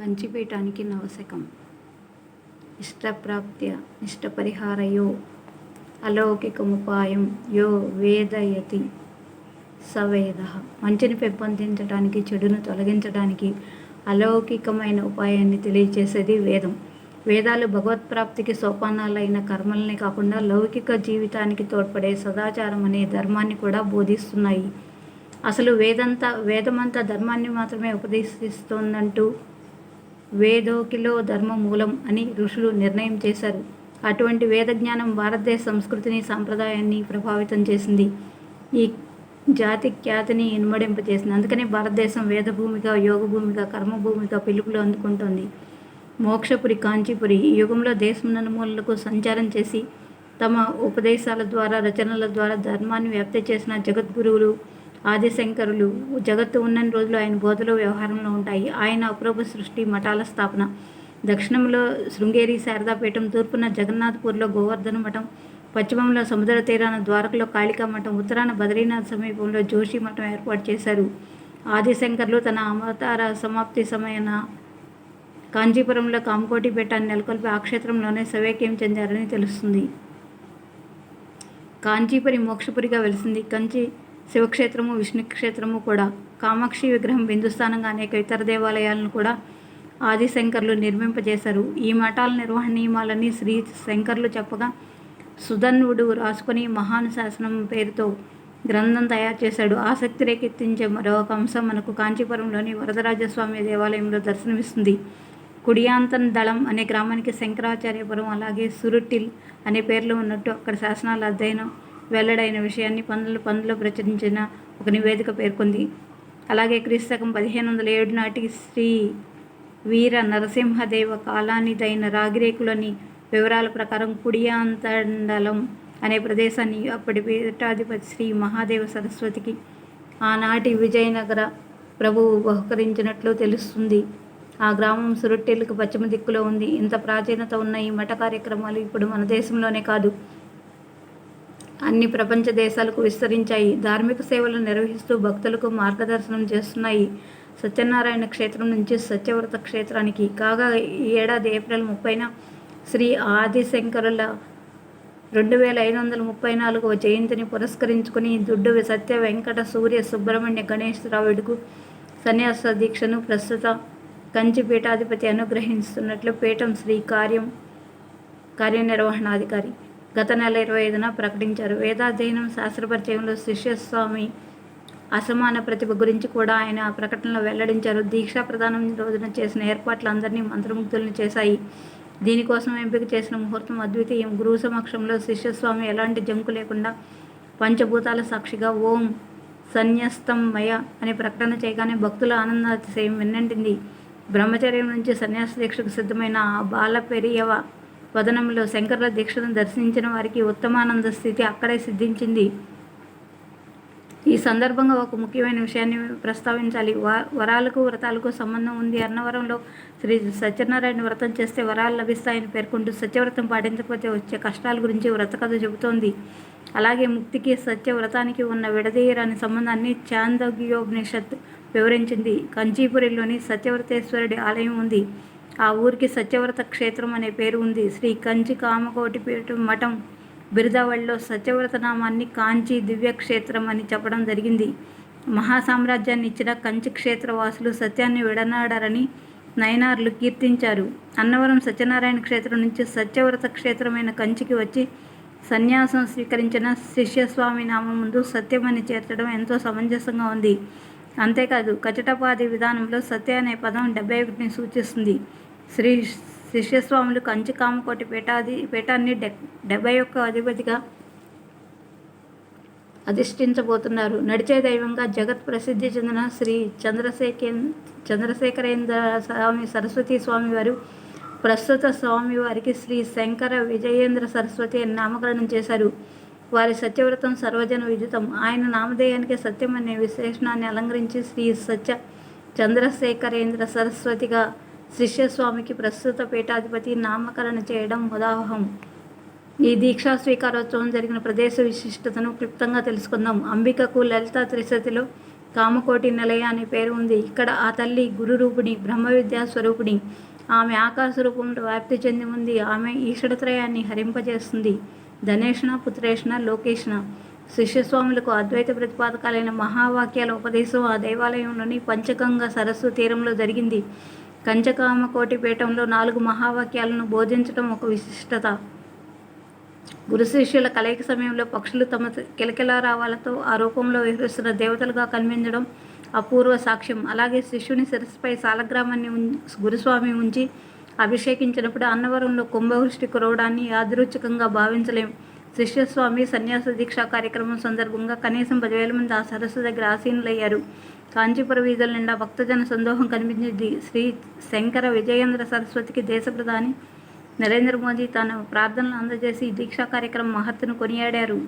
కంచిపీఠానికి నవశకం. ఇష్టప్రాప్త్య ఇష్టపరిహారయో అలౌకికముపాయం యో వేదయతి సవేద. మంచిని పెంపొందించడానికి చెడును తొలగించడానికి అలౌకికమైన ఉపాయాన్ని తెలియచేసేది వేదం. వేదాలు భగవత్ప్రాప్తికి సోపానాలైన కర్మల్ని కాకుండా లౌకిక జీవితానికి తోడ్పడే సదాచారం అనే ధర్మాన్ని కూడా బోధిస్తున్నాయి. అసలు వేదంతా వేదమంతా ధర్మాన్ని మాత్రమే ఉపదేశిస్తోందంటూ వేదోకిలో ధర్మ మూలం అని ఋషులు నిర్ణయం చేశారు. అటువంటి వేద జ్ఞానం భారతదేశ సంస్కృతిని సాంప్రదాయాన్ని ప్రభావితం చేసింది. ఈ జాతి ఖ్యాతిని ఇనుమడింపజేసింది. అందుకనే భారతదేశం వేదభూమిగా యోగభూమిగా కర్మభూమిగా పిలుపులు అందుకుంటోంది. మోక్షపురి కాంచీపురి ఈ యుగంలో దేశం నలుమూలలకు సంచారం చేసి తమ ఉపదేశాల ద్వారా రచనల ద్వారా ధర్మాన్ని వ్యాప్తి చేసిన జగద్గురువులు ఆదిశంకరులు. జగత్తు ఉన్నన్ని రోజులు ఆయన బోధలో వ్యవహారంలో ఉంటాయి. ఆయన అప్రభు సృష్టి మఠాల స్థాపన. దక్షిణంలో శృంగేరి శారదాపీఠం తూర్పున జగన్నాథపూర్లో గోవర్ధన మఠం పశ్చిమంలో సముద్ర తీరాన ద్వారకలో కాళికా మఠం ఉత్తరాన బద్రీనాథ్ సమీపంలో జోషి మఠం ఏర్పాటు చేశారు. ఆదిశంకర్లు తన అవతార సమాప్తి సమయాన కాంచీపురంలో కామకోటి బెట్టాన్ని నెలకొల్పి ఆ క్షేత్రంలోనే సవేక్యం చెందారని తెలుస్తుంది. కాంచీపురి మోక్షపురిగా వెలిసింది. కంచి శివక్షేత్రము విష్ణు క్షేత్రము కూడా కామాక్షి విగ్రహం బిందుస్థానంగా అనేక ఇతర దేవాలయాలను కూడా ఆదిశంకర్లు నిర్మింపజేశారు. ఈ మఠాల నిర్వహణ నియమాలని శ్రీ శంకర్లు చెప్పగా సుధన్వుడు రాసుకొని మహానుశాసనం పేరుతో గ్రంథం తయారు చేశాడు. ఆసక్తి రేకెత్తించే మరొక అంశం మనకు కాంచీపురంలోని వరదరాజస్వామి దేవాలయంలో దర్శనమిస్తుంది. కుడియాంతన్ దళం అనే గ్రామానికి శంకరాచార్యపురం అలాగే సురుటిల్ అనే పేర్లు ఉన్నట్టు అక్కడ శాసనాల అధ్యయనం వెల్లడైన విషయాన్ని పంతొమ్మిది పందులో ప్రచురించిన ఒక నివేదిక పేర్కొంది. అలాగే క్రీస్తకం పదిహేను వందల ఏడు నాటి శ్రీ వీర నరసింహదేవ కాలానిదైన రాగిరేకులని వివరాల ప్రకారం కుడియాంతండలం అనే ప్రదేశాన్ని అప్పటి పీఠాధిపతి శ్రీ మహాదేవ సరస్వతికి ఆనాటి విజయనగర ప్రభువు బహుకరించినట్లు తెలుస్తుంది. ఆ గ్రామం సురొట్టెలకు పశ్చిమ దిక్కులో ఉంది. ఇంత ప్రాచీనత ఉన్న ఈ మఠ కార్యక్రమాలు ఇప్పుడు మన దేశంలోనే కాదు. అన్ని ప్రపంచ దేశాలకు విస్తరించాయి. ధార్మిక సేవలు నిర్వహిస్తూ భక్తులకు మార్గదర్శనం చేస్తున్నాయి. సత్యనారాయణ క్షేత్రం నుంచి సత్యవ్రత క్షేత్రానికి. కాగా ఈ ఏడాది ఏప్రిల్ ముప్పైన శ్రీ ఆదిశంకరుల రెండు వేల ఐదు వందల ముప్పై నాలుగవ జయంతిని పురస్కరించుకుని దుడ్డు సత్య వెంకట సూర్య సుబ్రహ్మణ్య గణేష్ రావుడుకు సన్యాస దీక్షను ప్రస్తుత కంచి పీఠాధిపతి అనుగ్రహిస్తున్నట్లు పీఠం శ్రీ కార్యం కార్యనిర్వహణాధికారి గత నెల ఇరవై ఐదున ప్రకటించారు. వేదాధ్యయనం శాస్త్రపరిచయంలో శిష్యస్వామి అసమాన ప్రతిభ గురించి కూడా ఆయన ఆ ప్రకటనలో వెల్లడించారు. దీక్షా ప్రదానం రోజున చేసిన ఏర్పాట్లు అందరినీ మంత్రముగ్ధుల్ని చేశాయి. దీనికోసం ఎంపిక చేసిన ముహూర్తం అద్వితీయం. గురువు సమక్షంలో శిష్యస్వామి ఎలాంటి జంకు లేకుండా పంచభూతాల సాక్షిగా ఓం సన్యస్తం మయ ప్రకటన చేయగానే భక్తుల ఆనందాతిశయం వెన్నంటింది. బ్రహ్మచర్యం నుంచి సన్యాస దీక్షకు సిద్ధమైన ఆ బాల పెరియవ వదనంలో శంకరుల దీక్షను దర్శించిన వారికి ఉత్తమానంద స్థితి అక్కడే సిద్ధించింది. ఈ సందర్భంగా ఒక ముఖ్యమైన విషయాన్ని ప్రస్తావించాలి. వ- వరాలకు వ్రతాలకు సంబంధం ఉంది. అన్నవరంలో శ్రీ సత్యనారాయణ వ్రతం చేస్తే వరాలు లభిస్తాయని పేర్కొంటూ సత్యవ్రతం పాటించకపోతే వచ్చే కష్టాల గురించి వ్రత కథ చెబుతోంది. అలాగే ముక్తికి సత్యవ్రతానికి ఉన్న విడదీయరాని సంబంధాన్ని చాందోగ్యోపనిషత్ వివరించింది. కంచీపురిలోని సత్యవ్రతేశ్వరుడి ఆలయం ఉంది. ఆ ఊరికి సత్యవ్రత క్షేత్రం అనే పేరు ఉంది. శ్రీ కంచి కామకోటి పీఠం మఠం బిరుదావళిలో సత్యవ్రత నామాన్ని కాంచి దివ్యక్షేత్రం అని చెప్పడం జరిగింది. మహాసామ్రాజ్యాన్ని ఇచ్చిన కంచి క్షేత్రవాసులు సత్యాన్ని విడనాడారని నయనార్లు కీర్తించారు. అన్నవరం సత్యనారాయణ క్షేత్రం నుంచి సత్యవ్రత క్షేత్రమైన కంచికి వచ్చి సన్యాసం స్వీకరించిన శిష్యస్వామి నామం ముందు సత్యమని చేర్చడం ఎంతో సమంజసంగా ఉంది. అంతేకాదు కచటపాది విధానంలో సత్య అనే పదం డెబ్బై ఒకటిని సూచిస్తుంది. శ్రీ శిష్యస్వాములు కంచి కామకోటి పీఠాది పీఠాన్ని డె డెబ్బై ఒక్క అధిపతిగా అధిష్ఠించబోతున్నారు. నడిచే దైవంగా జగత్ ప్రసిద్ధి చెందిన శ్రీ చంద్రశేఖర్ చంద్రశేఖరేంద్ర స్వామి సరస్వతి స్వామి వారు ప్రస్తుత స్వామి వారికి శ్రీ శంకర విజయేంద్ర సరస్వతి అని నామకరణం చేశారు. వారి సత్యవ్రతం సర్వజన విదితం. ఆయన నామధేయానికి సత్యం అనే విశేషణాన్ని అలంకరించి శ్రీ సత్య చంద్రశేఖరేంద్ర సరస్వతిగా శిష్యస్వామికి ప్రస్తుత పీఠాధిపతి నామకరణ చేయడం ఉదాహం. ఈ దీక్షా స్వీకారోత్సవం జరిగిన ప్రదేశ విశిష్టతను క్లుప్తంగా తెలుసుకుందాం. అంబికకు లలిత త్రిశతిలో కామకోటి నిలయ అనే పేరు ఉంది. ఇక్కడ ఆ తల్లి గురురూపిణి బ్రహ్మ విద్యా స్వరూపిణి. ఆమె ఆకాశ రూపంలో వ్యాప్తి చెంది ఉంది. ఆమె ఈశ్వరత్రయాన్ని హరింపజేస్తుంది. ధనేషణ పుత్రేషణ లోకేషణ. శిష్యస్వాములకు అద్వైత ప్రతిపాదకాలైన మహావాక్యాల ఉపదేశం ఆ దేవాలయంలోని పంచగంగ సరస్సు తీరంలో జరిగింది. కంచకామకోటి పీఠంలో నాలుగు మహావాక్యాలను బోధించడం ఒక విశిష్టత. గురు శిష్యుల కలయిక సమయంలో పక్షులు తమ కిలకిల రావాలతో ఆ రూపంలో విహరిస్తున్న దేవతలుగా కనిపించడం అపూర్వ సాక్ష్యం. అలాగే శిష్యుని శిరస్సుపై సాలగ్రామాన్ని ఉం- గురుస్వామి ఉంచి అభిషేకించినప్పుడు అన్నవరంలో కుంభవృష్టి కురవడాన్ని యాదృచ్ఛికంగా భావించలేం. శిష్యస్వామి సన్యాస దీక్షా కార్యక్రమం సందర్భంగా కనీసం పదివేల మంది ఆ సరస్సు దగ్గర ఆసీనులయ్యారు. కాంచీపుర వీధుల నిండా భక్తజన సందోహం కనిపించింది శ్రీ శంకర విజయేంద్ర సరస్వతికి దేశ ప్రధాని నరేంద్ర మోదీ తన ప్రార్థనలు అందజేసి దీక్షా కార్యక్రమం మహత్తును కొనియాడారు.